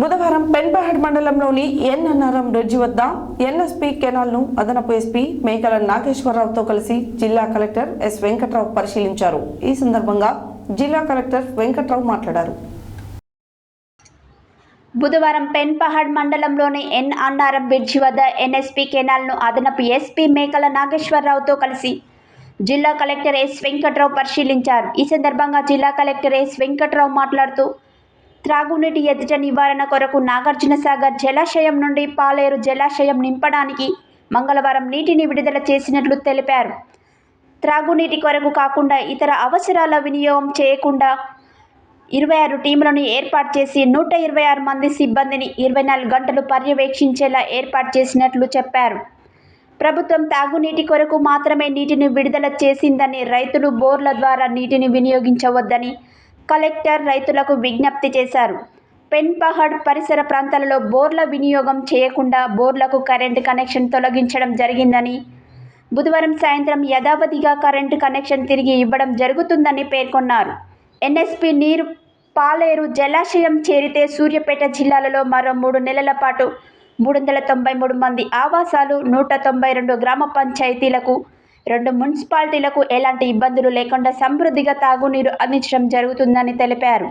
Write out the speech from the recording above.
బుధవారం పెన్పహాడ్ మండలంలోని ఎన్ఎన్ఆర్ఎం బ్రిడ్జి వద్ద ఎన్ఎస్పి కెనాల్ను అదనపు ఎస్పీ మేకల నాగేశ్వరరావుతో కలిసి జిల్లా కలెక్టర్ ఎస్ వెంకట్రావు పరిశీలించారు. ఈ సందర్భంగా జిల్లా కలెక్టర్ వెంకట్రావు మాట్లాడారు. బుధవారం పెన్పహాడ్ మండలంలోని ఎన్ అన్నారం బ్రిడ్జి వద్ద ఎన్ఎస్పి కెనాల్ను అదనపు ఎస్పీ మేకల నాగేశ్వరరావుతో కలిసి జిల్లా కలెక్టర్ ఎస్ వెంకట్రావు పరిశీలించారు. ఈ సందర్భంగా జిల్లా కలెక్టర్ ఎస్ వెంకట్రావు మాట్లాడుతూ త్రాగునీటి ఎదుట నివారణ కొరకు నాగార్జున సాగర్ జలాశయం నుండి పాలేరు జలాశయం నింపడానికి మంగళవారం నీటిని విడుదల చేసినట్లు తెలిపారు. త్రాగునీటి కొరకు కాకుండా ఇతర అవసరాల వినియోగం చేయకుండా ఇరవై ఆరు టీములను ఏర్పాటు చేసి నూట ఇరవై ఆరు మంది సిబ్బందిని ఇరవై నాలుగు గంటలు పర్యవేక్షించేలా ఏర్పాటు చేసినట్లు చెప్పారు. ప్రభుత్వం తాగునీటి కొరకు మాత్రమే నీటిని విడుదల చేసిందని రైతులు బోర్ల ద్వారా నీటిని వినియోగించవద్దని కలెక్టర్ రైతులకు విజ్ఞప్తి చేశారు. పెన్పహడ్ పరిసర ప్రాంతాలలో బోర్ల వినియోగం చేయకుండా బోర్లకు కరెంటు కనెక్షన్ తొలగించడం జరిగిందని బుధవారం సాయంత్రం యథావధిగా కరెంటు కనెక్షన్ తిరిగి ఇవ్వడం జరుగుతుందని పేర్కొన్నారు. ఎన్ఎస్పి నీరు పాలేరు జలాశయం చేరితే సూర్యాపేట జిల్లాలలో మరో మూడు నెలల పాటు మూడు వందల తొంభై మూడు మంది ఆవాసాలు నూట తొంభై రెండు గ్రామ పంచాయతీలకు రెండు మున్సిపాలిటీలకు ఎలాంటి ఇబ్బందులు లేకుండా సమృద్ధిగా తాగునీరు అందించడం జరుగుతుందని తెలిపారు.